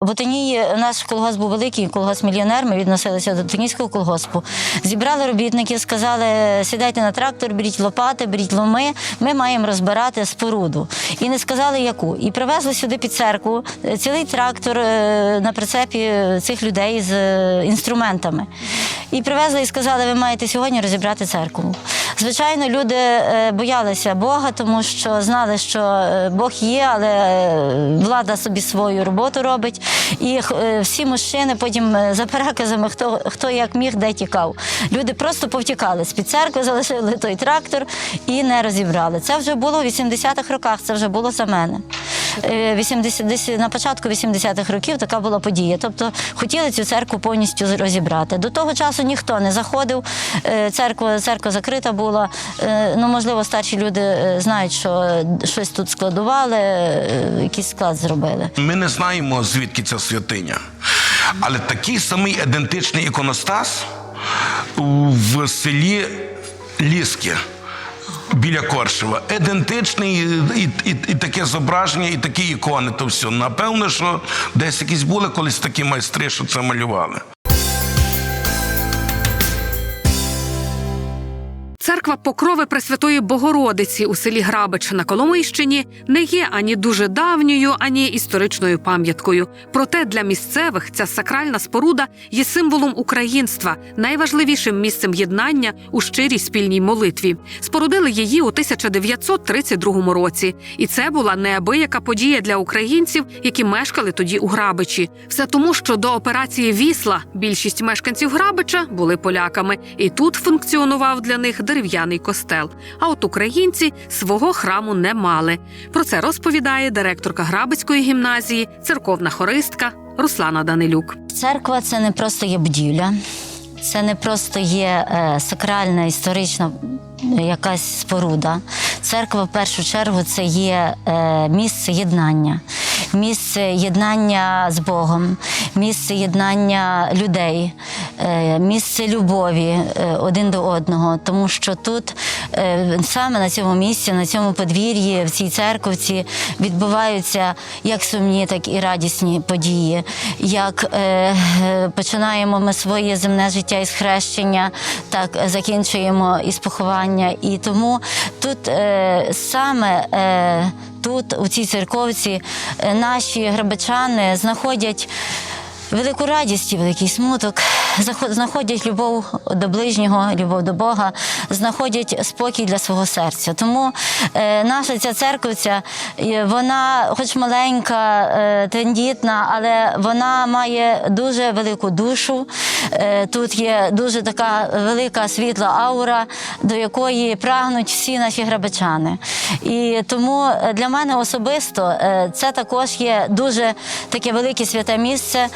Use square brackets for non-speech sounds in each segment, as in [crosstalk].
В Отинії наш колгосп був великий, колгосп мільйонер. Ми відносилися до Отинійського колгоспу. Зібрали робітників, сказали: сідайте на трактор, беріть лопати, беріть ломи. Ми маємо розбирати споруду. І не сказали, яку. І привезли сюди під церкву е, цілий трактор е, на прицепі цих людей з е, інструментами. І привезли і сказали, ви маєте сьогодні розібрати церкву. Звичайно, люди е, боялися Бога, тому що знали, що е, Бог є, але е, влада собі свою роботу робить. І е, всі мужчини потім е, за переказами, хто, хто як міг, де тікав. Люди просто повтікали з-під церкви, залишили той трактор і не розібрали. Це вже було в 80-х роках, це вже було за мене. Е, 80, десь на початку 80-х років така була подія. Тобто хотіли цю церкву повністю розібрати. До того часу ніхто не заходив. е, Церква, церква закрита була. Е, Ну, можливо, старші люди е, знають, що е, щось тут складували, е, якийсь склад зробили. Ми не знаємо, звідки ця святиня. Але такий самий ідентичний іконостас в селі Ліски. Біля Коршева. Ідентичний і, і, і таке зображення, і такі ікони. То все. Напевно, що десь якісь були колись такі майстри, що це малювали. Церква Покрови Пресвятої Богородиці у селі Грабич на Коломийщині не є ані дуже давньою, ані історичною пам'яткою. Проте для місцевих ця сакральна споруда є символом українства, найважливішим місцем єднання у щирій спільній молитві. Спорудили її у 1932 році, і це була неабияка подія для українців, які мешкали тоді у Грабичі. Все тому, що до операції Вісла більшість мешканців Грабича були поляками, і тут функціонував для них дерев'яний костел. А от українці свого храму не мали. Про це розповідає директорка Грабицької гімназії, церковна хористка Руслана Данилюк. Церква це не просто є будівля, це не просто є е, сакральна історична е, якась споруда. Церква в першу чергу це є е, місце єднання, місце єднання з Богом, місце єднання людей, місце любові один до одного. Тому що тут саме на цьому місці, на цьому подвір'ї, в цій церковці відбуваються як сумні, так і радісні події. Як е, е, починаємо ми своє земне життя із хрещення, так закінчуємо із поховання. І тому тут е, саме е, тут, у цій церковці, е, наші грабичани знаходять. Велику радість і великий смуток, знаходять любов до ближнього, любов до Бога, знаходять спокій для свого серця. Тому е, наша ця церковця, е, вона, хоч маленька, е, тендітна, але вона має дуже велику душу. Е, тут є дуже така велика світла аура, до якої прагнуть всі наші грабичани. І тому для мене особисто е, це також є дуже таке велике святе місце,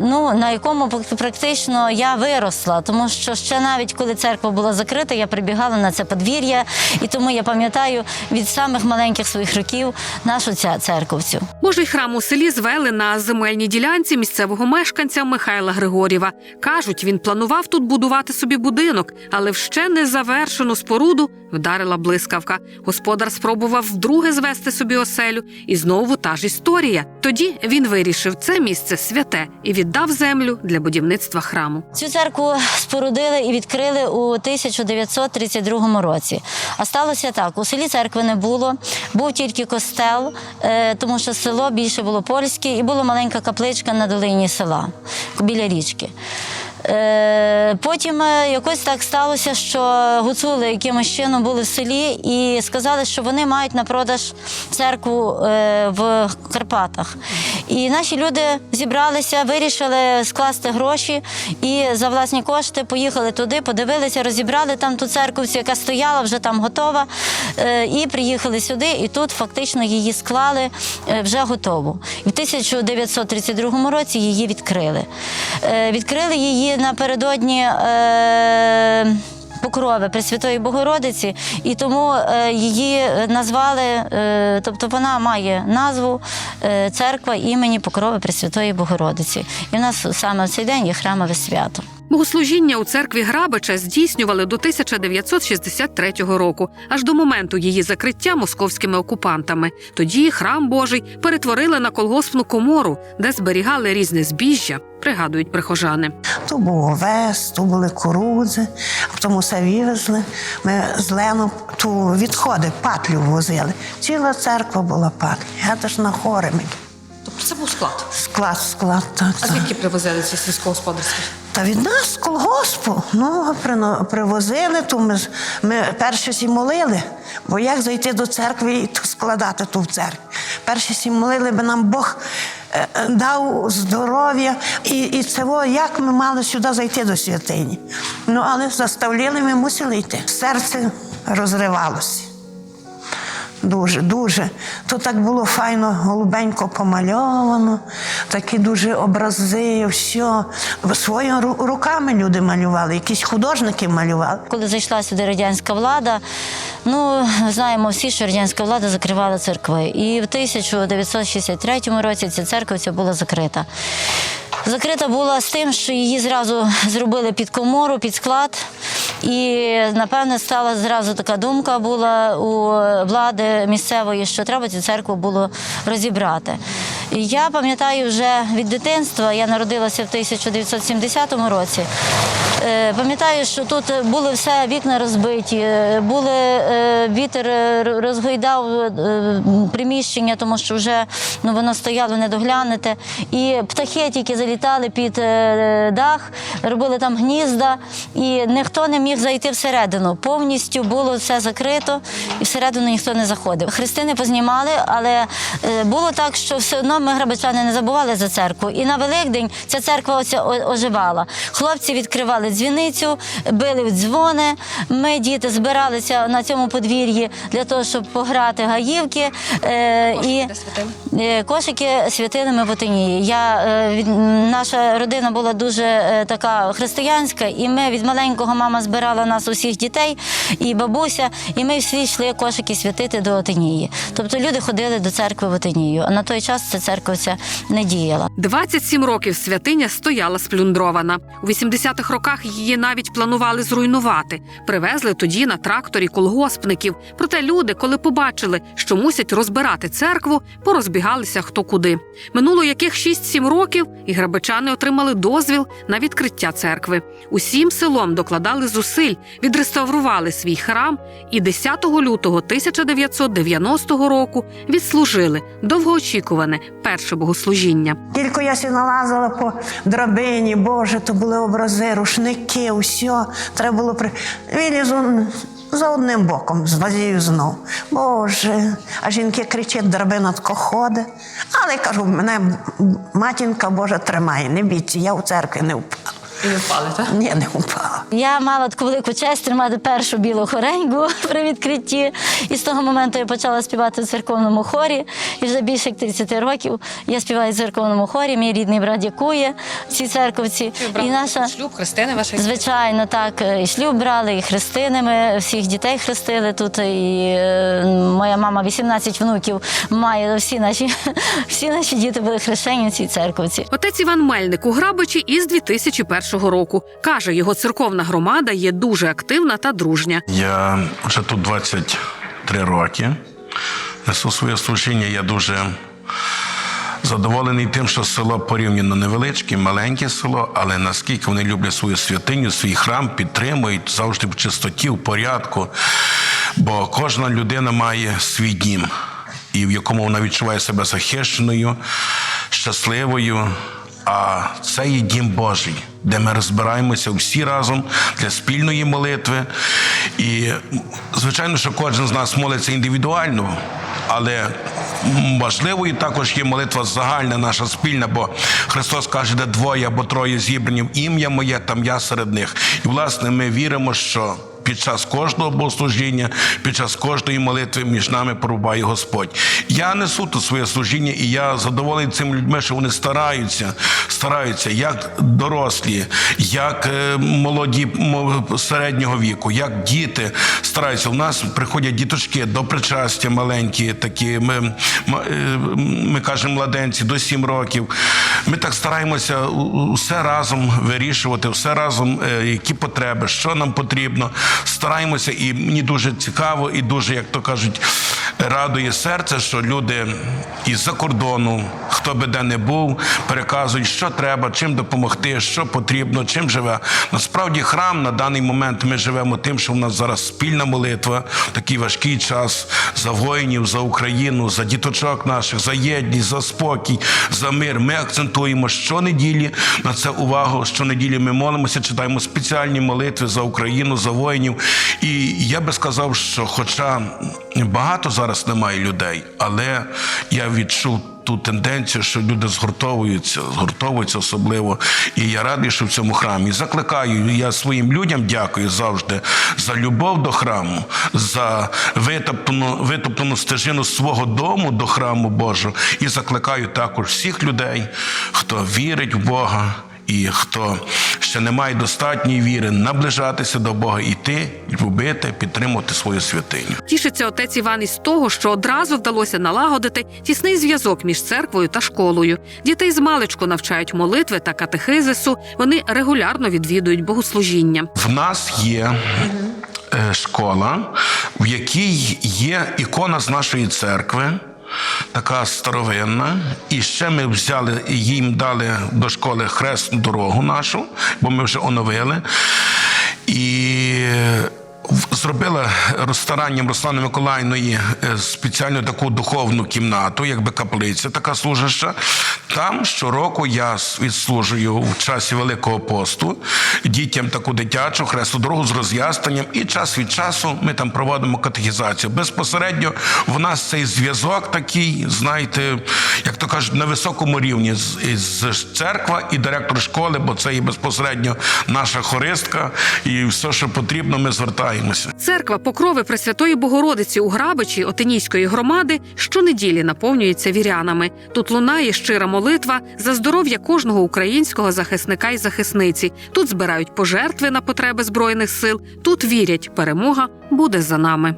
ну, на якому пр- практично я виросла, тому що ще навіть коли церква була закрита, я прибігала на це подвір'я, і тому я пам'ятаю від самих маленьких своїх років нашу ця церковцю. Божий храм у селі звели на земельній ділянці місцевого мешканця Михайла Григорєва. Кажуть, він планував тут будувати собі будинок, але в ще не завершену споруду вдарила блискавка. Господар спробував вдруге звести собі оселю, і знову та ж історія. Тоді він вирішив, це місце святе і віддав землю для будівництва храму. Цю церкву спорудили і відкрили у 1932 році. А сталося так: у селі церкви не було, був тільки костел, е, тому що село більше було польське, і була маленька капличка на долині села біля річки. Е, Потім е, якось так сталося, що гуцули якимось чином були в селі і сказали, що вони мають на продаж церкву е, в Карпатах. І наші люди зібралися, вирішили скласти гроші і за власні кошти поїхали туди, подивилися, розібрали там ту церковцю, яка стояла, вже там готова. І приїхали сюди, і тут фактично її склали вже готову. І в 1932 році її відкрили. Відкрили її напередодні. Е, Покрови Пресвятої Богородиці, і тому е, її назвали, е, тобто вона має назву е, церква імені Покрови Пресвятої Богородиці. І в нас саме в цей день є храмове свято. Богослужіння у церкві Грабича здійснювали до 1963 року, аж до моменту її закриття московськими окупантами. Тоді храм Божий перетворили на колгоспну комору, де зберігали різне збіжжя, пригадують прихожани. То був овес, то були кукурудзи, а потім усе вивезли. Ми з Лену ту відходи, патлю возили. Ціла церква була патлі. Я ж на хори. Тобто це був склад. Склад, склад. Так, А звідки привозили ці сільськогосподарські? Та від нас з колгоспу. Ну, привозили, то ми, ми перше сі молили, бо як зайти до церкви і складати ту в церкві. Перше сі молили, би нам Бог е, е, дав здоров'я, і, і це як ми мали сюди зайти до святині. Ну, але заставляли, ми мусили йти. Серце розривалося. Дуже, дуже. То так було файно, голубенько помальовано, такі дуже образи, все. Своїми руками люди малювали, якісь художники малювали. Коли зайшла сюди радянська влада, ну знаємо всі, що радянська влада закривала церкви. І в 1963 році ця церква ця була закрита. Закрита була з тим, що її зразу зробили під комору, під склад. І напевне стала зразу така думка була у влади місцевої, що треба цю церкву було розібрати. Я пам'ятаю вже від дитинства, я народилася в 1970 році. Е, Пам'ятаю, що тут були все вікна розбиті, е, були е, вітер розгойдав приміщення, тому що вже ну воно стояло недоглянете. І птахи тільки залітали під дах, робили там гнізда, і ніхто не міг зайти всередину. Повністю було все закрито, і всередину ніхто не заходив. Хрестини познімали, але було так, що все одно ми грабичани не забували за церкву. І на Великдень ця церква оця оживала. Хлопці відкривали дзвіницю, били в дзвони. Ми, діти, збиралися на цьому подвір'ї для того, щоб пограти гаївки. Е, і е, кошики святили ми в. Я, е, наша родина була дуже е, така християнська, і ми від маленького мама збирала нас усіх дітей і бабуся, і ми всі йшли кошики святити до Отинії. Тобто люди ходили до церкви в Отинію. А на той час ця церква ця не діяла. 27 років святиня стояла сплюндрована. У 80-х роках її навіть планували зруйнувати. Привезли тоді на тракторі колгоспників. Проте люди, коли побачили, що мусять розбирати церкву, порозбігалися хто куди. Минуло яких 6-7 років, і грабичани отримали дозвіл на відкриття церкви. Усім селом докладали зусиль, відреставрували свій храм і 10 лютого 1990 року відслужили довгоочікуване перше богослужіння. Тільки я сі налазила по драбині, Боже, то були образи, рушники, усе. Треба було при. Вилізу за одним боком, злазію знов. Боже, а жінки кричать, драбина тако ходить. Але кажу, мене матінка Божа тримає, не бійтеся, я у церкві не впала. І не впали, так? Ні, не впала. Я мала таку велику честь тримати першу білу хореньку [laughs] при відкритті. І з того моменту я почала співати в церковному хорі. І вже більше як 30 років я співаю в церковному хорі. Мій рідний брат дякує в цій церковці. І наша шлюб, хрестини ваші. Звичайно, так. І шлюб брали, і хрестини. Ми всіх дітей хрестили тут. І е, моя мама 18 внуків має. Всі наші, [laughs] всі наші діти були хрещені в цій церковці. Отець Іван Мельник у Грабичі із 2001 року каже, його церковна громада є дуже активна та дружня. Я вже тут 23 роки. Несу своє служіння. Я дуже задоволений тим, що село порівняно невеличке, маленьке село, але наскільки вони люблять свою святиню, свій храм, підтримують завжди в чистоті, в порядку. Бо кожна людина має свій дім, і в якому вона відчуває себе захищеною, щасливою. А це є дім Божий, де ми розбираємося всі разом для спільної молитви. І звичайно, що кожен з нас молиться індивідуально, але важливою також є молитва загальна, наша спільна, бо Христос каже, де двоє або троє зібрані в ім'я моє, там я серед них. І власне ми віримо, що. Під час кожного богослужіння, під час кожної молитви між нами порубає Господь. Я несу тут своє служіння, і я задоволений цими людьми, що вони стараються, стараються, як дорослі, як е, молоді середнього віку, як діти стараються. У нас приходять діточки до причастя маленькі, такі ми, е, ми кажемо младенці до 7 років. Ми так стараємося все разом вирішувати, все разом, е, які потреби, що нам потрібно. Стараємося, і мені дуже цікаво, і дуже, як то кажуть, радує серце, що люди із-за кордону, хто би де не був, переказують, що треба, чим допомогти, що потрібно, чим живе. Насправді, храм на даний момент ми живемо тим, що в нас зараз спільна молитва такий важкий час за воїнів, за Україну, за діточок наших, за єдність, за спокій, за мир. Ми акцентуємо щонеділі на це увагу. Щонеділі ми молимося, читаємо спеціальні молитви за Україну, за воїнів. І я би сказав, що, хоча багато зараз немає людей, але я відчув. Ту тенденцію, що люди згуртовуються, згуртовуються особливо. І я радий, що в цьому храмі закликаю. Я своїм людям дякую завжди за любов до храму, за витоплену, витоплену стежину свого дому до храму Божого. І закликаю також всіх людей, хто вірить в Бога. І хто ще не має достатньої віри, наближатися до Бога, йти, любити, підтримувати свою святиню. Тішиться отець Іван із того, що одразу вдалося налагодити тісний зв'язок між церквою та школою. Дітей з маличку навчають молитви та катехизису. Вони регулярно відвідують богослужіння. В нас є е, школа, в якій є ікона з нашої церкви. Така старовинна, і ще ми взяли їм дали до школи хресну дорогу нашу, бо ми вже оновили. І зробила старанням Руслани Миколаївної е, спеціальну таку духовну кімнату, якби каплиця така служаща. Там щороку я відслужую в часі Великого посту дітям таку дитячу хресту дорогу з роз'ясненням, і час від часу ми там проводимо катехізацію. Безпосередньо в нас цей зв'язок такий, знаєте, як то кажуть, на високому рівні з, з церква і директор школи, бо це є безпосередньо наша хористка, і все, що потрібно, ми звертаємося. Церква Покрови Пресвятої Богородиці у Грабичі Отинійської громади щонеділі наповнюється вірянами. Тут лунає щира молитва за здоров'я кожного українського захисника і захисниці. Тут збирають пожертви на потреби збройних сил. Тут вірять, перемога буде за нами.